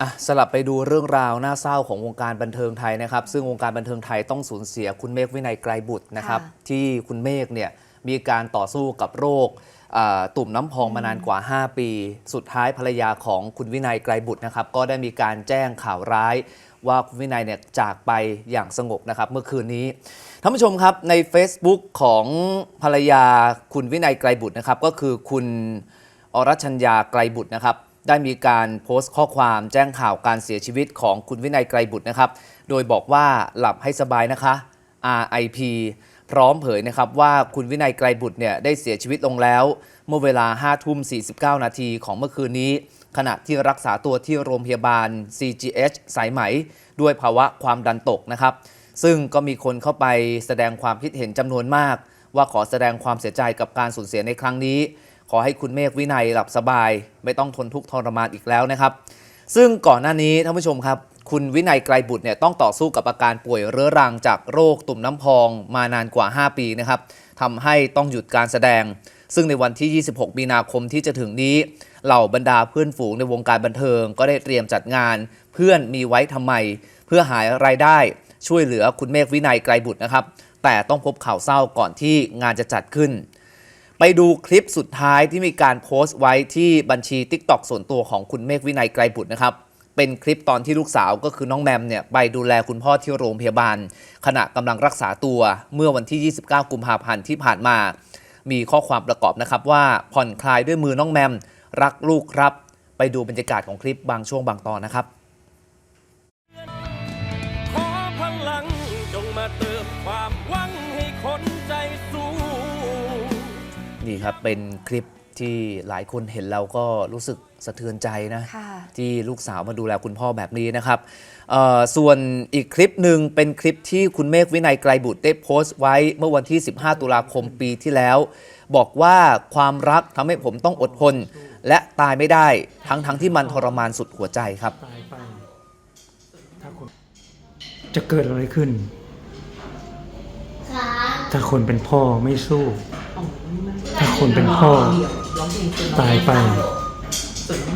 อะสลับไปดูเรื่องราวน่าเศร้าของวงการบันเทิงไทยนะครับ ซึ่งวงการบันเทิงไทยต้องสูญเสียคุณเมฆวินัยไกรบุตรนะครับค่ะที่คุณเมฆเนี่ยมีการต่อสู้กับโรคอ่าตุ่มน้ำพองมานานกว่า 5 ปี สุดท้ายภรรยาของคุณวินัยไกรบุตรนะครับ ก็ได้มีการแจ้งข่าวร้าย ว่าคุณวินัยเนี่ยจากไปอย่างสงบนะครับเมื่อคืนนี้ท่านผู้ชมครับใน Facebook ของภรรยาคุณวินัยไกรบุตรนะครับ ก็คือคุณอรชัญญาไกรบุตรนะครับ ได้มีการโพสต์ข้อความแจ้งข่าวการเสียชีวิตของคุณวินัยไกรบุตรนะครับ โดยบอกว่าหลับให้สบายนะคะ RIP พร้อมเผยนะครับว่าคุณวินัยไกรบุตรเนี่ยได้เสียชีวิตลงแล้ว เมื่อเวลา5ทุ่ม49 นาทีของเมื่อคืนนี้ ขณะที่รักษาตัวที่โรงพยาบาล CGH สายไหม ด้วยภาวะความดันตกนะครับ ซึ่งก็มีคนเข้าไปแสดงความคิดเห็นจำนวนมาก ว่าขอแสดงความเสียใจกับการสูญเสียในครั้งนี้ ขอให้คุณเมฆวินัยหลับสบาย ไม่ต้องทนทุกข์ทรมานอีกแล้วนะครับ ซึ่งก่อนหน้านี้ท่านผู้ชมครับ คุณวินัยไกรบุตรเนี่ยต้องต่อสู้กับอาการป่วยเรื้อรังจากโรคตุ่มน้ำพองมานานกว่า 5 ปีนะครับทำให้ต้องหยุดการแสดง ซึ่งในวันที่ 26 มีนาคมที่จะถึงนี้ เหล่าบรรดาเพื่อนฝูงในวงการบันเทิง ก็ได้เตรียมจัดงาน เพื่อนมีไว้ทำไม เพื่อหารายได้ช่วยเหลือคุณเมฆวินัยไกรบุตรนะครับแต่ต้องพบข่าวเศร้าก่อนที่งานจะจัดขึ้น ไปดูคลิปสุดท้ายที่มีการโพสต์ไว้ที่บัญชี TikTok ส่วนตัวของคุณเมฆวินัยไกรบุตรนะครับ เป็นคลิปตอนที่ลูกสาวก็คือน้องแมมเนี่ยไปดูแลคุณพ่อที่โรงพยาบาล ขณะกำลังรักษาตัวเมื่อวันที่ 29 กุมภาพันธ์ที่ผ่านมา มีข้อความประกอบนะครับว่าผ่อนคลายด้วยมือน้องแมม รักลูกครับ ไปดูบรรยากาศของคลิปบางช่วงบางตอนนะครับขอพลังจงมาเติมความหวังให้คนใจสู้ นี่ครับเป็นคลิปที่หลายคนเห็นแล้วก็รู้สึกสะเทือนใจนะค่ะที่ลูกสาวมาดูแลคุณพ่อแบบนี้นะครับเอ่อส่วนอีกคลิปหนึ่งเป็นคลิปที่คุณเมฆวินัยไกรบุตรได้โพสต์ไว้เมื่อวันที่ 15 ตุลาคมปีที่แล้ว บอกว่าความรักทำให้ผมต้องอดทน และตายไม่ได้ทั้งทั้งที่มันทรมานสุดหัวใจครับตายไปถ้าคนจะเกิดอะไรขึ้น ถ้าคนเป็นพ่อไม่สู้ถ้า คนเป็นพ่อ ตายไป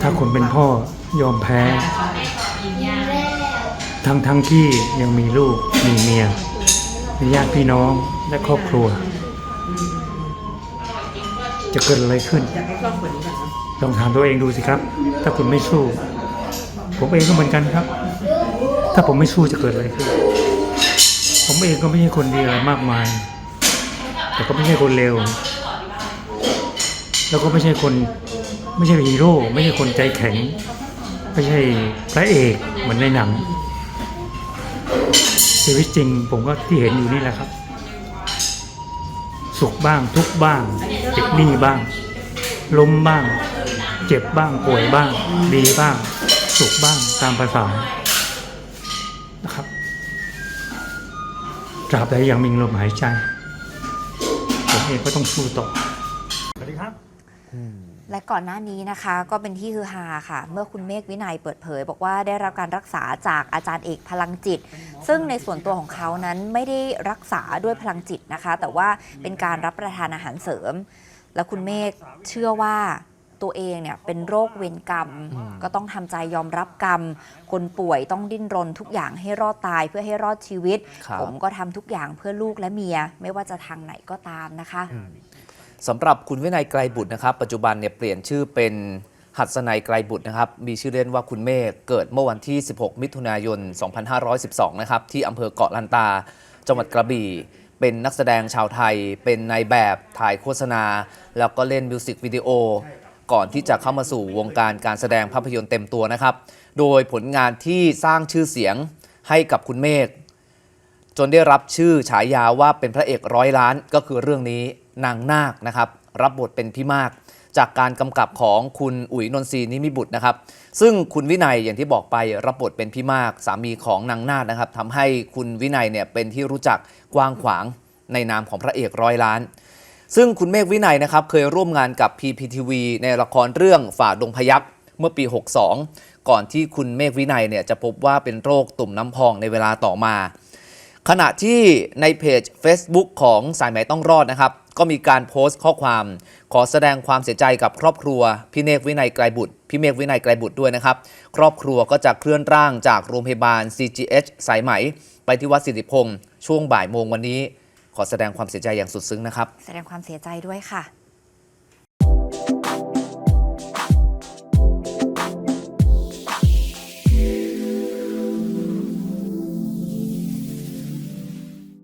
ถ้าคนเป็นพ่อยอมแพ้ ทั้งทั้งที่ยังมีลูกมีเมียมีญาติพี่น้องและครอบครัว จะเกิดอะไรขึ้นลองถามตัวเองดูสิครับ ถ้าคุณไม่สู้ ผมเองก็เหมือนกันครับ ถ้าผมไม่สู้จะเกิดอะไรขึ้น ผมเองก็ไม่ใช่คนดีอะไรมากมาย แต่ก็ไม่ใช่คนเลว แล้วก็ไม่ใช่คนไม่ใช่ฮีโร่ไม่ใช่คนใจแข็ง ไม่ใช่พระเอกเหมือนในหนังชีวิตจริงผมก็ที่เห็นอยู่นี่แหละครับ สุขบ้างทุกบ้างติดหนี้บ้าง ล้มบ้าง เจ็บบ้างป่วยบ้าง ดีบ้าง สุขบ้างตามภาษานะครับตราบใดยังมีลมหายใจผมเองก็ต้องสู้ต่อ และก่อนหน้านี้นะคะก็เป็นที่ฮือฮาค่ะ เมื่อคุณเมฆวินัยเปิดเผย บอกว่าได้รับการรักษาจากอาจารย์เอกพลังจิต ซึ่งในส่วนตัวของเขานั้นไม่ได้รักษาด้วยพลังจิตนะคะ แต่ว่าเป็นการรับประทานอาหารเสริม แล้วคุณเมฆเชื่อว่าตัวเองเนี่ยเป็นโรคเวรกรรม ก็ต้องทำใจยอมรับกรรม คนป่วยต้องดิ้นรนทุกอย่างให้รอดตายเพื่อให้รอดชีวิตครับผมก็ทำทุกอย่างเพื่อลูกและเมีย ไม่ว่าจะทางไหนก็ตามนะคะ สำหรับคุณวินัยไกรบุตรนะครับ ปัจจุบันเนี่ยเปลี่ยนชื่อเป็นหัสนัยไกรบุตรนะครับ มีชื่อเล่นว่าคุณเมฆเกิดเมื่อวันที่ 16 มิถุนายน 2512 นะครับ ที่อำเภอเกาะลันตา จังหวัดกระบี่ เป็นนักแสดงชาวไทย เป็นนายแบบถ่ายโฆษณา แล้วก็เล่นมิวสิกวิดีโอ ก่อนที่จะเข้ามาสู่วงการการแสดงภาพยนตร์เต็มตัวนะครับ โดยผลงานที่สร้างชื่อเสียงให้กับคุณเมฆจนได้รับชื่อฉายาว่าเป็นพระเอกร้อยล้านก็คือเรื่องนี้ นางนาคนะครับรับบทเป็นพี่มาก จากการกำกับของคุณอุ๋ยนนทรีนิมิบุตรนะครับ ซึ่งคุณวินัยอย่างที่บอกไปรับบทเป็นพี่มาก สามีของนางนาคนะครับทำให้คุณวินัยเนี่ยเป็นที่รู้จักกว้างขวางในนามของพระเอกร้อยล้าน ซึ่งคุณเมฆวินัยนะครับเคยร่วมงานกับ PPTV ในละครเรื่องฝ่าดงพยับเมื่อปี 62 ก่อนที่คุณเมฆวินัยเนี่ยจะพบว่าเป็นโรคตุ่มน้ำพองในเวลาต่อมา ขณะที่ในเพจ Facebook ของสายไหมต้องรอดนะครับ ก็มีการโพสต์ข้อความ ขอแสดงความเสียใจกับครอบครัวพี่เนกวินัยไกรบุตรพี่เมฆวินัยไกรบุตรด้วยนะครับ ครอบครัวก็จะเคลื่อนร่างจากโรงพยาบาล CGH สายไหม ไปที่วัดสิริพงษ์ช่วงบ่ายโมงวันนี้ ขอแสดงความเสียใจอย่างสุดซึ้งนะครับ แสดงความเสียใจด้วยค่ะ